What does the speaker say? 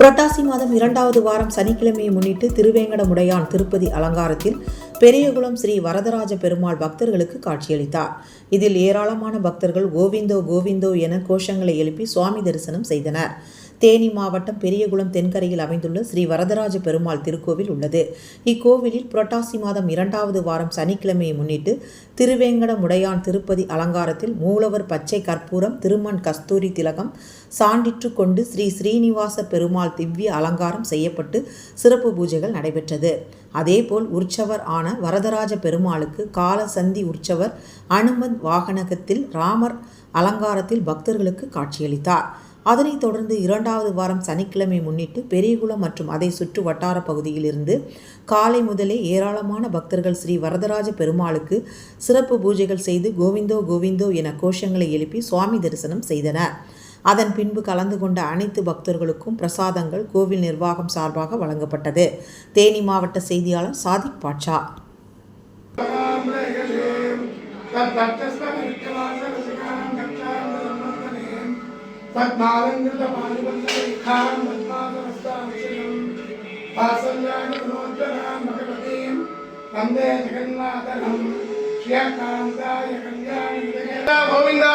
புரட்டாசி மாதம் இரண்டாவது வாரம் சனிக்கிழமையை முன்னிட்டு திருவேங்கடமுடையான் திருப்பதி அலங்காரத்தில் பெரியகுளம் ஸ்ரீ வரதராஜ பெருமாள் பக்தர்களுக்கு காட்சியளித்தார். இதில் ஏராளமான பக்தர்கள் கோவிந்தோ கோவிந்தோ என கோஷங்களை எழுப்பி சுவாமி தரிசனம் செய்தனர். தேனி மாவட்டம் பெரியகுளம் தென்கரையில் அமைந்துள்ள ஸ்ரீ வரதராஜ பெருமாள் திருக்கோவில் உள்ளது. இக்கோவிலில் புரட்டாசி மாதம் இரண்டாவது வாரம் சனிக்கிழமையை முன்னிட்டு திருவேங்கடமுடையான் திருப்பதி அலங்காரத்தில் மூலவர் பச்சை கற்பூரம் திருமண் கஸ்தூரி திலகம் சான்றிற்று கொண்டு ஸ்ரீ ஸ்ரீனிவாச பெருமாள் திவ்ய அலங்காரம் செய்யப்பட்டு சிறப்பு பூஜைகள் நடைபெற்றது. அதேபோல் உற்சவர் ஆன வரதராஜ பெருமாளுக்கு காலசந்தி உற்சவர் அனுமன் வாகனகத்தில் ராமர் அலங்காரத்தில் பக்தர்களுக்கு காட்சியளித்தார். அதனைத் தொடர்ந்து இரண்டாவது வாரம் சனிக்கிழமை முன்னிட்டு பெரியகுளம் மற்றும் அதை சுற்று வட்டார பகுதியிலிருந்து காலை முதலே ஏராளமான பக்தர்கள் ஸ்ரீ வரதராஜ பெருமாளுக்கு சிறப்பு பூஜைகள் செய்து கோவிந்தோ கோவிந்தோ என கோஷங்களை எழுப்பி சுவாமி தரிசனம் செய்தனர். அதன் பின்பு கலந்து கொண்ட அனைத்து பக்தர்களுக்கும் பிரசாதங்கள் கோவில் நிர்வாகம் சார்பாக வழங்கப்பட்டது. தேனி மாவட்ட செய்தியாளர் சாதிக் பத்மாலங்கிருதமாணிபந்தரேகாம் பத்மாசனஸ்தாமிஷிகம் வாசல்யாணோத்தராம் பகவதீம் வந்தே ஜெகந்நாதனம் ஸ்ரீயகாந்தாய கல்யாணி கோவிந்தா